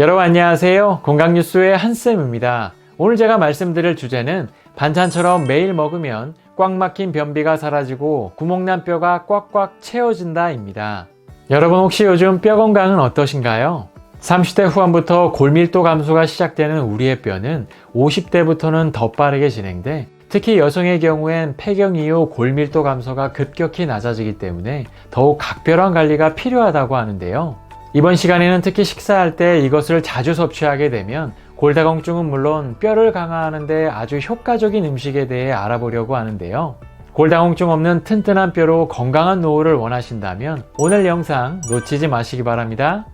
여러분 안녕하세요. 건강뉴스의 한쌤입니다. 오늘 제가 말씀드릴 주제는 반찬처럼 매일 먹으면 꽉 막힌 변비가 사라지고 구멍난 뼈가 꽉꽉 채워진다입니다. 여러분 혹시 요즘 뼈 건강은 어떠신가요? 30대 후반부터 골밀도 감소가 시작되는 우리의 뼈는 50대부터는 더 빠르게 진행돼 특히 여성의 경우엔 폐경 이후 골밀도 감소가 급격히 낮아지기 때문에 더욱 각별한 관리가 필요하다고 하는데요. 이번 시간에는 특히 식사할 때 이것을 자주 섭취하게 되면 골다공증은 물론 뼈를 강화하는데 아주 효과적인 음식에 대해 알아보려고 하는데요. 골다공증 없는 튼튼한 뼈로 건강한 노후를 원하신다면 오늘 영상 놓치지 마시기 바랍니다.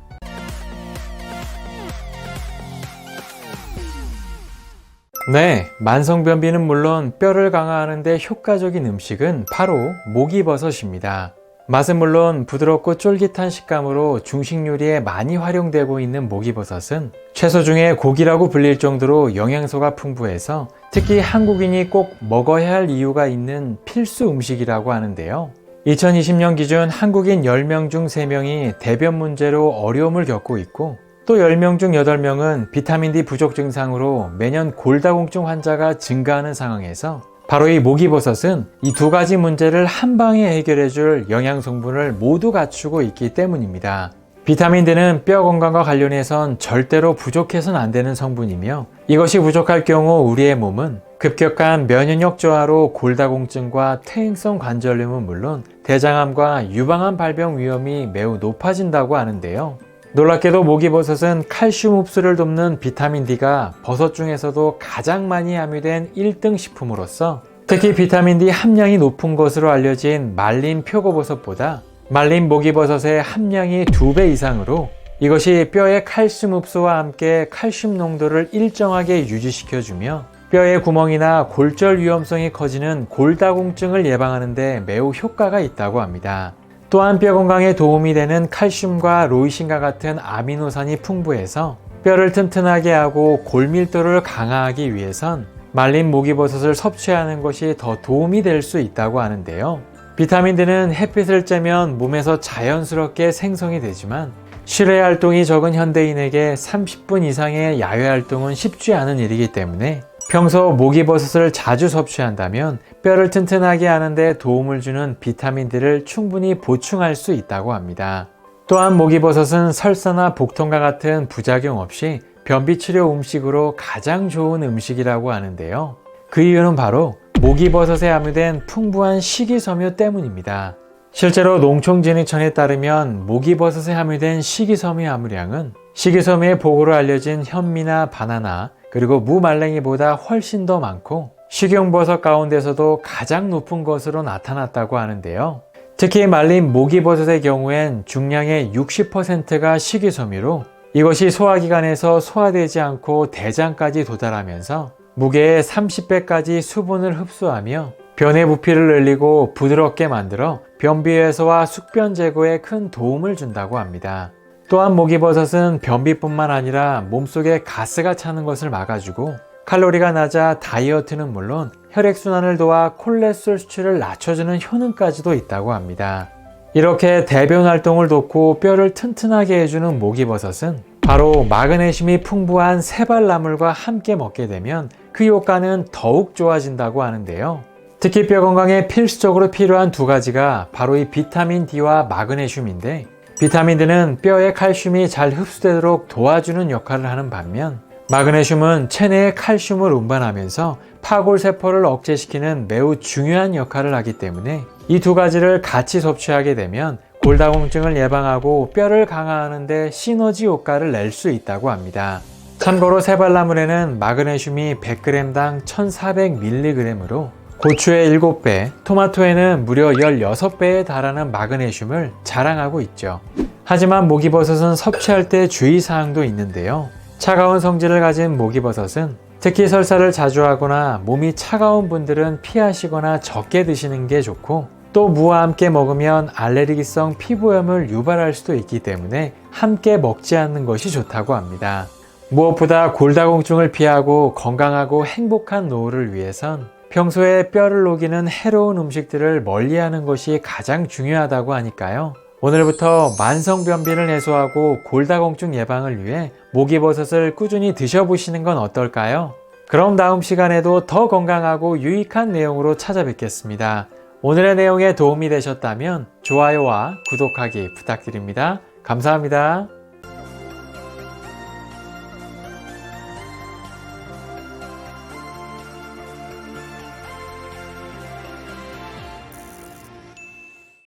네, 만성변비는 물론 뼈를 강화하는데 효과적인 음식은 바로 목이버섯입니다. 맛은 물론 부드럽고 쫄깃한 식감으로 중식 요리에 많이 활용되고 있는 목이버섯은 채소 중에 고기라고 불릴 정도로 영양소가 풍부해서 특히 한국인이 꼭 먹어야 할 이유가 있는 필수 음식이라고 하는데요. 2020년 기준 한국인 10명 중 3명이 대변 문제로 어려움을 겪고 있고 또 10명 중 8명은 비타민 D 부족 증상으로 매년 골다공증 환자가 증가하는 상황에서 바로 이 목이버섯은 이 두 가지 문제를 한 방에 해결해 줄 영양 성분을 모두 갖추고 있기 때문입니다. 비타민 D는 뼈 건강과 관련해선 절대로 부족해서는 안 되는 성분이며 이것이 부족할 경우 우리의 몸은 급격한 면역력 저하로 골다공증과 퇴행성 관절염은 물론 대장암과 유방암 발병 위험이 매우 높아진다고 하는데요. 놀랍게도 목이버섯은 칼슘 흡수를 돕는 비타민 D가 버섯 중에서도 가장 많이 함유된 1등 식품으로서 특히 비타민 D 함량이 높은 것으로 알려진 말린 표고버섯보다 말린 목이버섯의 함량이 2배 이상으로 이것이 뼈의 칼슘 흡수와 함께 칼슘 농도를 일정하게 유지시켜주며 뼈의 구멍이나 골절 위험성이 커지는 골다공증을 예방하는 데 매우 효과가 있다고 합니다. 또한 뼈 건강에 도움이 되는 칼슘과 로이신과 같은 아미노산이 풍부해서 뼈를 튼튼하게 하고 골밀도를 강화하기 위해선 말린 목이버섯을 섭취하는 것이 더 도움이 될 수 있다고 하는데요. 비타민 D는 햇빛을 쬐면 몸에서 자연스럽게 생성이 되지만 실외 활동이 적은 현대인에게 30분 이상의 야외 활동은 쉽지 않은 일이기 때문에 평소 목이버섯을 자주 섭취한다면 뼈를 튼튼하게 하는데 도움을 주는 비타민 D를 충분히 보충할 수 있다고 합니다. 또한 목이버섯은 설사나 복통과 같은 부작용 없이 변비 치료 음식으로 가장 좋은 음식이라고 하는데요. 그 이유는 바로 목이버섯에 함유된 풍부한 식이섬유 때문입니다. 실제로 농촌진흥청에 따르면 목이버섯에 함유된 식이섬유 함유량은 식이섬유의 보고로 알려진 현미나 바나나, 그리고 무말랭이보다 훨씬 더 많고 식용버섯 가운데서도 가장 높은 것으로 나타났다고 하는데요. 특히 말린 모기버섯의 경우엔 중량의 60%가 식이섬유로 이것이 소화기관에서 소화되지 않고 대장까지 도달하면서 무게의 30배까지 수분을 흡수하며 변의 부피를 늘리고 부드럽게 만들어 변비 해소와 숙변 제거에 큰 도움을 준다고 합니다. 또한 목이버섯은 변비뿐만 아니라 몸속에 가스가 차는 것을 막아주고 칼로리가 낮아 다이어트는 물론 혈액순환을 도와 콜레스테롤 수치를 낮춰주는 효능까지도 있다고 합니다. 이렇게 대변 활동을 돕고 뼈를 튼튼하게 해주는 목이버섯은 바로 마그네슘이 풍부한 세발나물과 함께 먹게 되면 그 효과는 더욱 좋아진다고 하는데요. 특히 뼈 건강에 필수적으로 필요한 두 가지가 바로 이 비타민 D와 마그네슘인데 비타민 D는 뼈의 칼슘이 잘 흡수되도록 도와주는 역할을 하는 반면 마그네슘은 체내의 칼슘을 운반하면서 파골세포를 억제시키는 매우 중요한 역할을 하기 때문에 이 두 가지를 같이 섭취하게 되면 골다공증을 예방하고 뼈를 강화하는 데 시너지 효과를 낼 수 있다고 합니다. 참고로 세발나물에는 마그네슘이 100g당 1400mg으로 고추의 7배, 토마토에는 무려 16배에 달하는 마그네슘을 자랑하고 있죠. 하지만 목이버섯은 섭취할 때 주의사항도 있는데요. 차가운 성질을 가진 목이버섯은 특히 설사를 자주 하거나 몸이 차가운 분들은 피하시거나 적게 드시는 게 좋고 또 무와 함께 먹으면 알레르기성 피부염을 유발할 수도 있기 때문에 함께 먹지 않는 것이 좋다고 합니다. 무엇보다 골다공증을 피하고 건강하고 행복한 노후를 위해선 평소에 뼈를 녹이는 해로운 음식들을 멀리하는 것이 가장 중요하다고 하니까요. 오늘부터 만성변비를 해소하고 골다공증 예방을 위해 목이버섯을 꾸준히 드셔보시는 건 어떨까요? 그럼 다음 시간에도 더 건강하고 유익한 내용으로 찾아뵙겠습니다. 오늘의 내용에 도움이 되셨다면 좋아요와 구독하기 부탁드립니다. 감사합니다.